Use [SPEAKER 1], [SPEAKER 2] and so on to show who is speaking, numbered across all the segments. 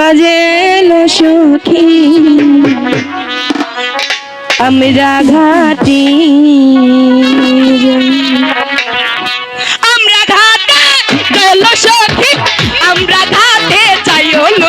[SPEAKER 1] বাজেলো সখী। আমরা ঘাটি আমরা ঘাটে গেল সখী। আমরা ঘাটে চাই হলো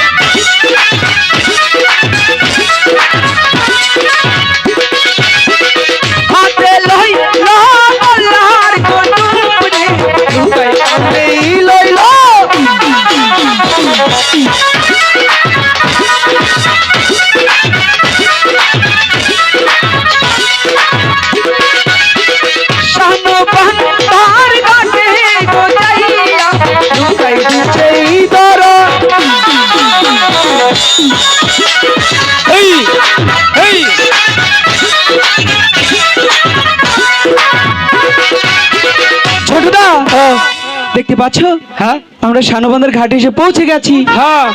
[SPEAKER 1] লুকাই
[SPEAKER 2] দেখতে পাচ্ছ?
[SPEAKER 3] হ্যাঁ
[SPEAKER 2] আমরা শানবন্দর ঘাটে এসে পৌঁছে গেছি।
[SPEAKER 3] হ্যাঁ।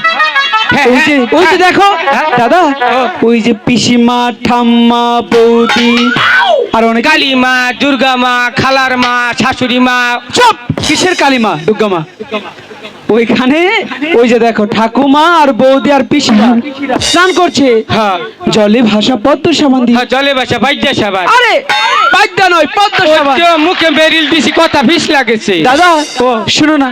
[SPEAKER 3] হ্যাঁ,
[SPEAKER 2] ওই যে
[SPEAKER 3] হ্যাঁ,
[SPEAKER 2] ওই যে। দেখো। দাদা ওই যে পিসিমা ঠাম্মা বৌদি আর অনেক
[SPEAKER 3] কালিমা দুর্গা মা খালার মা শাশুড়ি মা।
[SPEAKER 2] সব কিসের কালিমা দুর্গামা? ওইখানে ওই যে দেখো ঠাকুমা আর বৌদি আর পিসিরা স্নান করছে।
[SPEAKER 3] হ্যাঁ।
[SPEAKER 2] জলে ভাষা পদ্ম সাবান দিয়ে।
[SPEAKER 3] হ্যাঁ জলে ভাষা বাইদ্যা সবাই
[SPEAKER 2] আরে বাদ্যা নয় পদ্ম সাবান।
[SPEAKER 3] মুখে বেরিল দিছি কথা বিষ লাগেছে।
[SPEAKER 2] দাদা
[SPEAKER 3] ও।
[SPEAKER 2] শুনো না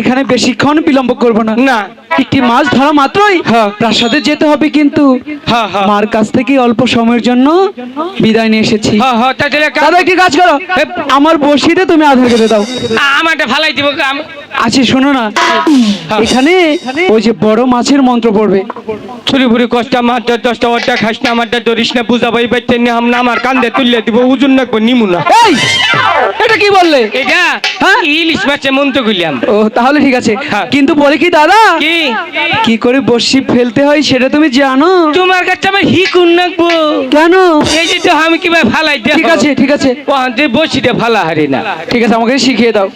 [SPEAKER 2] এখানে বেশিক্ষণ বিলম্ব করব না।
[SPEAKER 3] না।
[SPEAKER 2] একটি মাছ ধরা মাত্রই
[SPEAKER 3] হ্যাঁ।
[SPEAKER 2] প্রাসাদে যেতে হবে কিন্তু।
[SPEAKER 3] হ্যাঁ হ্যাঁ।
[SPEAKER 2] মার কাছ থেকে অল্প সময়ের জন্য বিদায় নিয়ে এসেছি। দাদা একটি কাজ করো। আমার বসিতে তুমি আধার কেটে দাও।
[SPEAKER 3] আমারটা ফালাই দিব
[SPEAKER 2] আছে শোনো না। এখানে ওই যে বড় মাছের মন্ত্র পড়বে।
[SPEAKER 3] ছুরি কষ্টা মারটা দশটা খাস না ধরিস না বুঝা ভাই বাইতে নি হাম না আমার কান্দে তুললে দিব নিমু না।
[SPEAKER 2] এই এটা কি বললে?
[SPEAKER 3] এটা
[SPEAKER 2] হ্যাঁ?
[SPEAKER 3] ইলিশ মাছে মন্ত্র করলাম
[SPEAKER 2] ও তাহলে ঠিক আছে। কিন্তু বলে কি দাদা?
[SPEAKER 3] কি?
[SPEAKER 2] কি করে বসি ফেলতে হয় সেটা তুমি জানো?
[SPEAKER 3] তোমার কাছে আমার হি কোন রাখব
[SPEAKER 2] কেন?
[SPEAKER 3] এই যে তো আমি কীভাবে ফালাই দেব
[SPEAKER 2] ঠিক আছে ঠিক আছে।
[SPEAKER 3] বসিতে ফালা হারি না।
[SPEAKER 2] ঠিক আছে আমাকে শিখিয়ে দাও।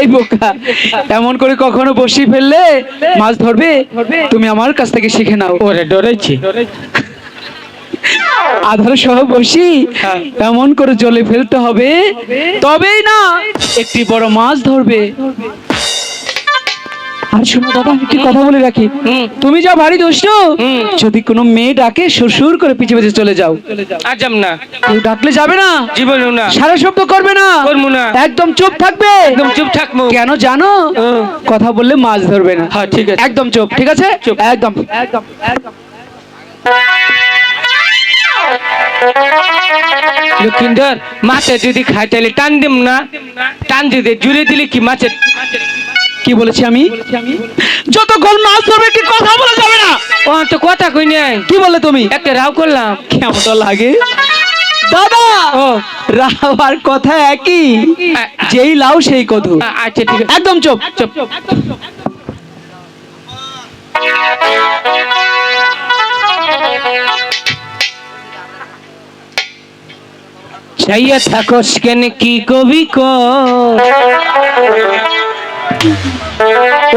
[SPEAKER 2] এই বোকা এমন করে কখনো বসি ফেললে মাছ ধরবে? তুমি আমার কাছ থেকে শিখে নাও।
[SPEAKER 3] ওরে ডরেছি
[SPEAKER 2] আধার সহ বসি
[SPEAKER 3] হ্যাঁ।
[SPEAKER 2] এমন করে জলে ফেলতে হবে। তবেই না একটি বড় মাছ ধরবে। আর শোনো দাদা আমি একটি কথা বলে রাখি। তুমি যা ভারী দুষ্ট যদি কোনো মেয়ে ডাকে শ্বশুর করে পিছে পিছে চলে যাও।
[SPEAKER 3] আজাম না।
[SPEAKER 2] কেউ ডাকলে যাবে না।
[SPEAKER 3] জীবনেও না।
[SPEAKER 2] সারা শব্দ করবে না।
[SPEAKER 3] করব না।
[SPEAKER 2] একদম চুপ থাকবে।
[SPEAKER 3] একদম চুপ থাকব।
[SPEAKER 2] কেন জানো? কথা বললে মাছ ধরবে না।
[SPEAKER 3] হ্যাঁ ঠিক আছে।
[SPEAKER 2] একদম চুপ ঠিক আছে? একদম একদম। একদম।
[SPEAKER 3] লক্ষিন্দর মাছে যদি খাই তাহলে টান দিম না। টান দিতে জুড়ে দিলে কি মাছের
[SPEAKER 2] কি বলেছি আমি? যত যতক্ষণ মাছ ধরবে কি কথা বলা যাবে না?
[SPEAKER 3] ও তো কথা কই নাই।
[SPEAKER 2] কি বলে তুমি?
[SPEAKER 3] একটা রাও করলাম।
[SPEAKER 2] কেমনটা লাগে? দাদা!
[SPEAKER 3] ও।
[SPEAKER 2] রাও আর কথা একই। যেই লাও সেই
[SPEAKER 3] আ- আচ্ছা ঠিক আছে।
[SPEAKER 2] একদম চুপ।
[SPEAKER 3] চুপ একদম চুপ। চাইয়া থাকস কেন কি কবি ক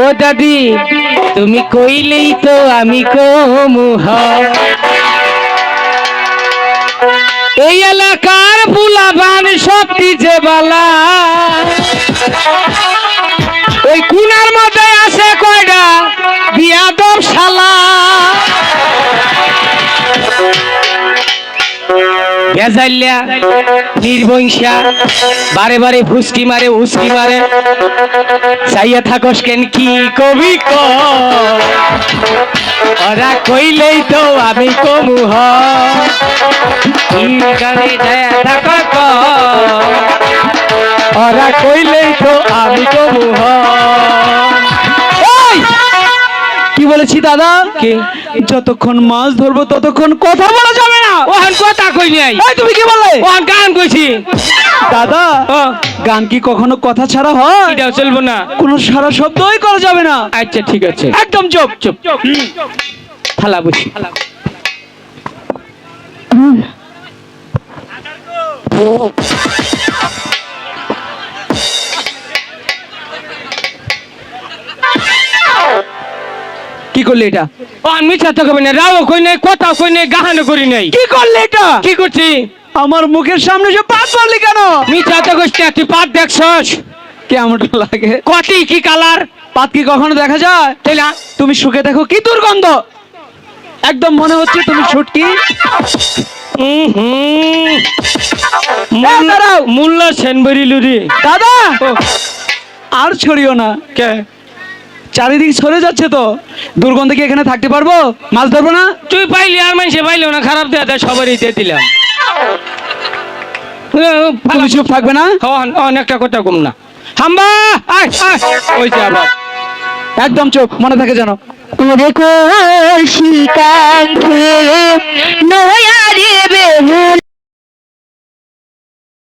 [SPEAKER 3] ও দাদি, তুমি কইলেই তো আমি কমু হয়। এই এলাকার বুলাবান সবটি যে বালা। ওই কুনার মধ্যে আছে কয়টা বিয়াদব শালা। ভেজাইল্যা নির্বংশা, বারে বারে ফুসকি মারে, উস্কি মারে। চাইয়া থাকস কেন কি কবি ওরা কইলেই তো আমি কমু হ। কি গানে যায় থাক ক ওরা কইলেই তো আমি কমু হ!
[SPEAKER 2] কি বলেছি দাদা?
[SPEAKER 3] কি?
[SPEAKER 2] যতক্ষণ মাছ ধরবো ততক্ষণ কথা বলা যাবে না।
[SPEAKER 3] ওহান কথা কই নাই?
[SPEAKER 2] এই তুমি কি বললে?
[SPEAKER 3] ওহান গান কইছি।
[SPEAKER 2] দাদা গান কি কখনো কথা ছাড়া হয়?
[SPEAKER 3] এটাও চলবো না।
[SPEAKER 2] কোনো সারা শব্দই করা যাবে না।
[SPEAKER 3] আচ্ছা ঠিক আছে।
[SPEAKER 2] একদম চুপ চুপ।
[SPEAKER 3] থালা বসি।
[SPEAKER 2] কি করলে এটা?
[SPEAKER 3] ও আমি মিথ্যা তো কবি না। রাও কই নাই কথা কই নাই গাহানো করি নাই।
[SPEAKER 2] কি করলে এটা?
[SPEAKER 3] কি করছি?
[SPEAKER 2] আমার মুখের সামনে যে পাত মারলি কেন?
[SPEAKER 3] মিথ্যা তো কইছি না, তুই পাত দেখছস?
[SPEAKER 2] কেমন লাগে?
[SPEAKER 3] কটি কি কালার?
[SPEAKER 2] পাত কি কখনো দেখা যায়?
[SPEAKER 3] তাই না
[SPEAKER 2] তুমি শুকে দেখো কি দুর্গন্ধ? একদম মনে হচ্ছে তুমি দাঁড়াও।
[SPEAKER 3] মূল্য সেনবরি লুরি
[SPEAKER 2] দাদা! আর ছড়িও না।
[SPEAKER 3] কে?
[SPEAKER 2] চারিদিক সরে যাচ্ছে তো। দুর্গন্ধে কি এখানে থাকতে পারব? মাছ ধরবো না?
[SPEAKER 3] তুই পাইলি আর মানুষে পাইলেও না খারাপ দেয়া দেয় সবারই দিয়ে দিলাম।
[SPEAKER 2] তুমি চুপ থাকবে না?
[SPEAKER 3] অনেকটা কথা কম না। হাম্বা! আয় আয়। ওই যে আবার।
[SPEAKER 2] একদম চুপ মনে থাকে জানো
[SPEAKER 1] ওরে কান্থে নয়ারে বেহুল।